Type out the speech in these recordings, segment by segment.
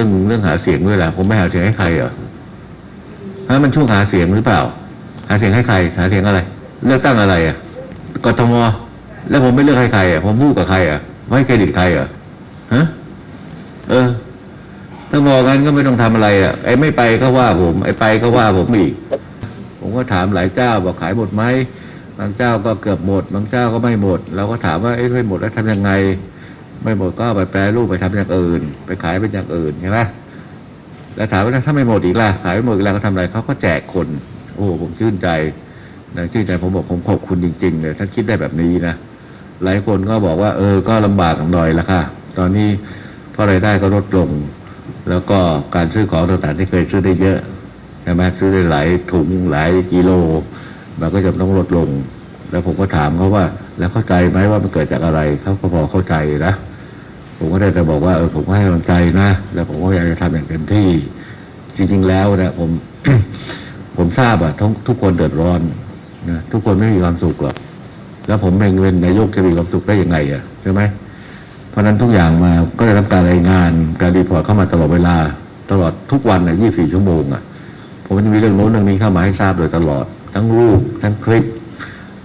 รื่องเรื่องหาเสียงด้วยแหละผมไม่หาเสียงให้ใครเหรอฮะมันช่วงหาเสียงหรือเปล่า หาเสียงให้ใคร หาเสียงอะไร เลือกตั้งอะไรอะกทมแล้วผมไม่เลือกให้ใครอะผมพูดกับใครอะไม่ให้เครดิตใครเหรอฮะเออถ้าบอกงั้นก็ไม่ต้องทำอะไรอะไอ้ไม่ไปก็ว่าผม ไอ้ไปก็ว่าผมอีก ผมก็ถามหลายเจ้าบอกขายหมดไหมบางเจ้าก็เกือบหมด บางเจ้าก็ไม่หมด เราก็ถามว่าเอ้ไม่หมดแล้วทำยังไง ไม่หมดก็ไปแปรรูปไปทำอย่างอื่น ไปขายเป็นอย่างอื่นใช่ไหมแล้วถามว่าถ้าไม่หมดอีกล่ะขายไม่หมดอีกแล้วก็ทำอะไรเขาก็แจกคน โอ้ผมชื่นใจนะชื่นใจผมบอกผมขอบคุณจริงๆเลยถ้าคิดได้แบบนี้นะหลายคนก็บอกว่า เออ ก็ลำบากหน่อยละค่ะ ตอนนี้เพราะรายได้ก็ลดลง แล้วก็การซื้อของต่างๆที่เคยซื้อได้เยอะใช่ไหมซื้อได้หลายถุงหลายกิโล มันก็จะต้องลดลง แล้วผมก็ถามเขาว่า แล้วเข้าใจไหมว่ามันเกิดจากอะไรเขาก็พอเข้าใจนะ ผมก็ได้แต่บอกว่าเออผมก็ให้กำลังใจนะ แล้วผมก็อยากจะทำอย่างเต็มที่ จริง ๆ แล้วนะผม ผมทราบอะทุกทุกคนเดือดร้อนนะทุกคนไม่มีความสุขหรอกแล้วผมเองเป็นนายกจะมีความสุขได้ยังไงอะใช่ไหมเพราะนั้นทุกอย่างมาก็ได้รับการรายงานการรีพอร์ตเข้ามาตลอดเวลา ตลอดทุกวันอะ24ชั่วโมงอะผมจะมีเรื่องโน้นเรื่องนี้เข้ามาให้ทราบโดยตลอด ทั้งรูป ทั้งคลิป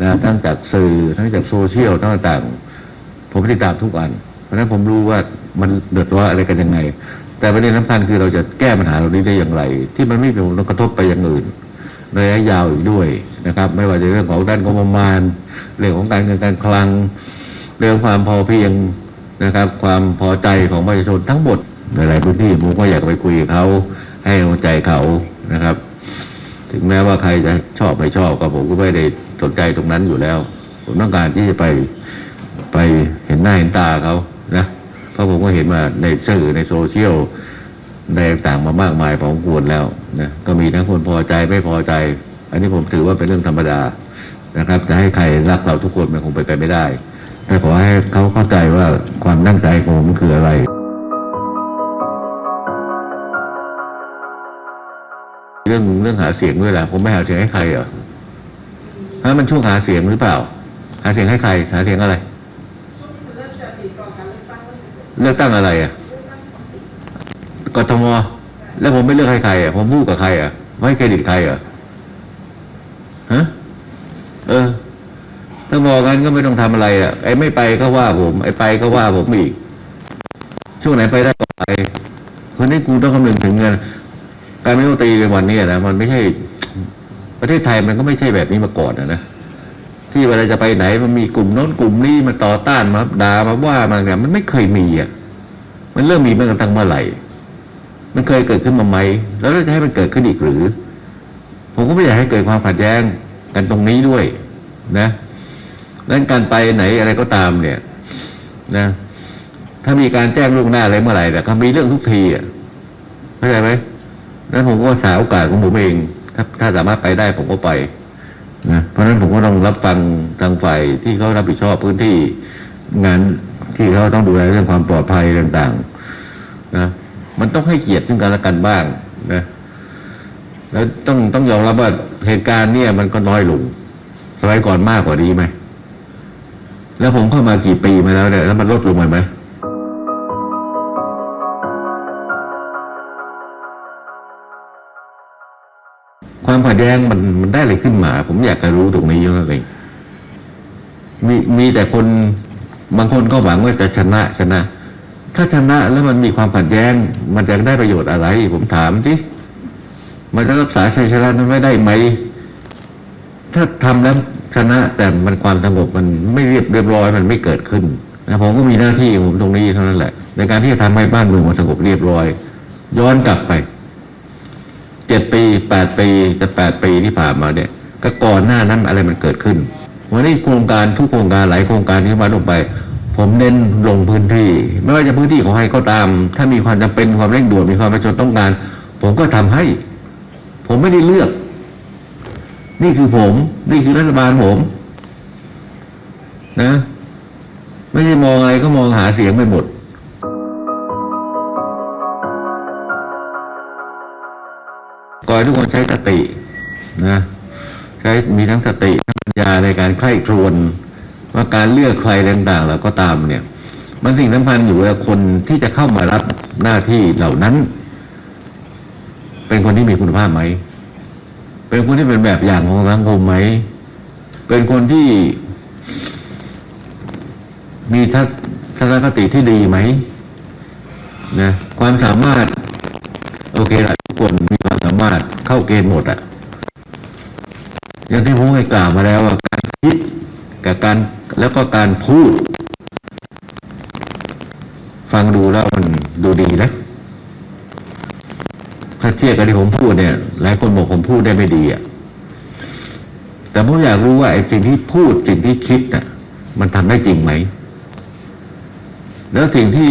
นะทั้งจากสื่อทั้งจากโซเชียลทั้งต่างๆผมติดตามทุกวัน เพราะฉะนั้นผมรู้ว่ามันเดือดร้อนอะไรกันยังไง แต่ประเด็นสำคัญคือเราจะแก้ปัญหาเหล่านี้ได้อย่างไร ที่มันไม่เป็นผลกระทบไปอย่างอื่นในระยะยาวอีกด้วยนะครับ ไม่ว่าจะเรื่องของด้านงบประมาณ เรื่องของการเงินการคลัง เรื่องความพอเพียงนะครับ ความพอใจของประชาชนทั้งหมดในหลายพื้นที่ผมก็อยากไปคุยกับเขาให้กำลังใจเขานะครับ ถึงแม้ว่าใครจะชอบไม่ชอบก็ผมก็ไม่ได้สนใจตรงนั้นอยู่แล้ว ผมต้องการที่จะไปไปเห็นหน้าเห็นตาเขา นะเพราะผมก็เห็นมาในสื่อในโซเชียลในต่างมามากมายพอสมควรแล้วนะก็มีทั้งคนพอใจไม่พอใจ อันนี้ผมถือว่าเป็นเรื่องธรรมดานะครับ จะให้ใครรักเราทุกคนมันคงไปไปไม่ได้ แต่ขอให้เขาเข้าใจว่าความตั้งใจของผมคืออะไรเรื่องเรื่องหาเสียงด้วยแหละผมไม่หาเสียงให้ใครเหรอฮะมันช่วงหาเสียงหรือเปล่า หาเสียงให้ใคร หาเสียงอะไร เลือกตั้งอะไรอะกทมแล้วผมไม่เลือกให้ใครอะผมพูดกับใครอะไม่ให้เครดิตใครอะฮะเออ ถ้าบอกงั้นก็ไม่ต้องทำอะไรอะไอ้ไม่ไปก็ว่าผม ไอ้ไปก็ว่าผมอีก ช่วงไหนไปได้ก็ไปคนนี้กูต้องคำนึงถึงเงินการไม่ต้องตีในวันนี้นะมันไม่ใช่ ประเทศไทยมันก็ไม่ใช่แบบนี้มาก่อนนะนะ ที่เวลาจะไปไหนมันมีกลุ่มโน้นกลุ่มนี้มาต่อต้านมาด่ามาว่ามาเนี่ยมันไม่เคยมีอะมันเริ่มมีเมื่อกระทั่งเมื่อไหร่ มันเคยเกิดขึ้นมาไหมแล้วเราจะให้มันเกิดขึ้นอีกหรือ ผมก็ไม่อยากให้เกิดความขัดแย้งกันตรงนี้ด้วย นะดังนั้นการไปไหนอะไรก็ตามเนี่ย นะ ถ้ามีการแจ้งล่วงหน้าอะไรเมื่อไหร่แต่เขามีเรื่องทุกทีอะเข้าใจไหมนั้นผมก็หาโอกาสของผมเอง ถ้าถ้าสามารถไปได้ผมก็ไป นะเพราะฉะนั้นผมก็ต้องรับฟังทางฝ่ายที่เขารับผิดชอบพื้นที่งานที่เขาต้องดูแลเรื่องความปลอดภัยต่างๆนะมันต้องให้เกียรติซึ่งกันและกันบ้างนะแล้วต้องต้องยอมรับว่าเหตุการณ์เนี่ยมันก็น้อยลงสมัยก่อนมากกว่านี้ไหมแล้วผมเข้ามากี่ปีมาแล้วเนี่ยแล้วมันลดลงไปไหม ความขัดแย้งมันมันได้อะไรขึ้นมา ผมอยากจะรู้ตรงนี้เท่านั้นเองมีมีแต่คนบางคนก็หวังว่าจะชนะชนะ ถ้าชนะแล้วมันมีความขัดแย้ง มันจะได้ประโยชน์อะไร ผมถามที่มันจะรักษาชัยชนะนั้นไม่ได้ไหม ถ้าทำแล้วชนะแต่มันความสงบมันไม่เรียบเรียบร้อยมันไม่เกิดขึ้นนะผมก็มีหน้าที่ของผมตรงนี้เท่านั้นแหละ ในการที่จะทำให้บ้านเมืองมันสงบเรียบร้อย ย้อนกลับไป เจ็ดปีแปดปีแต่แปดปีที่ผ่านมาเนี่ยก็ก่อนหน้านั้นอะไรมันเกิดขึ้น วันนี้โครงการทุกโครงการหลายโครงการที่มาลงไป ผมเน้นลงพื้นที่ ไม่ว่าจะพื้นที่ของใครก็ตาม ถ้ามีความจำเป็นความเร่งด่วนมีความประชาชนต้องการ ผมก็ทำให้ ผมไม่ได้เลือก นี่คือผม นี่คือรัฐบาลผม นะ ไม่ใช่มองอะไรก็มองหาเสียงไปหมด อนทุกคนใช้สตินะใช้มีทั้งสติทั้งปัญญาในการใคร่ครวญว่าการเลือกใครต่างๆแล้วก็ตามเนี่ย มันสิ่งสำคัญอยู่ว่าคนที่จะเข้ามารับหน้าที่เหล่านั้น เป็นคนที่มีคุณภาพไหม เป็นคนที่เป็นแบบอย่างของสังคมไหม เป็นคนที่มีทัศนคติที่ดีไหมนะความสามารถ โอเคละทุกคนมีามารถเข้าเกณฑ์หมดอะอย่างที่ผมเคยกล่าวมาแล้วว่าการคิดกับการแล้วก็การพูด ฟังดูแล้วมันดูดีนะถ้าเทียบกับที่ผมพูดเนี่ย หลายคนบอกผมพูดได้ไม่ดีอะแต่ผมอยากรู้ว่าไอ้สิ่งที่พูดสิ่งที่คิดน่ะ มันทำได้จริงไหม แล้วสิ่งที่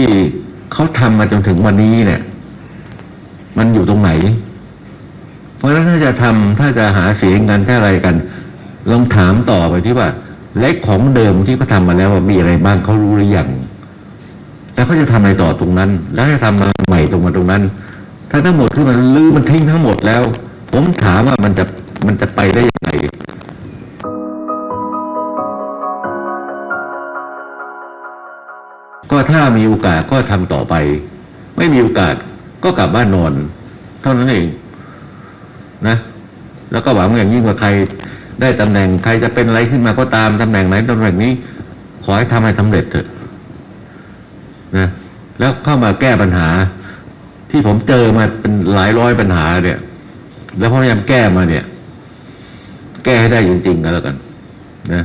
เขาทำมาจนถึงวันนี้เนี่ย มันอยู่ตรงไหน ราะฉะนั้นถ้าจะทำถ้าจะหาเสียงกันถ้าอะไรกันลองถามต่อไปที่ว่าเล็กของเดิมที่เขาทำมาแล้วว่ามีอะไรบ้างเขารู้หรือยังแล้วเขาจะทำอะไรต่อตรงนั้น แล้วจะทำมาใหม่ตรงมาตรงนั้น ถ้าทั้งหมดที่มันลื้อมันทิ้งทั้งหมดแล้ว ผมถามว่ามันจะมันจะไปได้ยังไงก็ถ้ามีโอกาสก็ทำต่อไป ไม่มีโอกาสก็กลับบ้านนอน เท่านั้นเอง นะแล้วก็หวังอย่างยิ่งว่าใครได้ตำแหน่งใครจะเป็นอะไรขึ้นมาก็ตามตำแหน่งไหนตำแหน่งนี้ ขอให้ทำให้สำเร็จเถอะนะแล้วเข้ามาแก้ปัญหา ที่ผมเจอมาเป็นหลายร้อยปัญหาเนี่ย แล้วพยายามแก้มาเนี่ย แก้ให้ได้จริงๆกันแล้วกัน นะ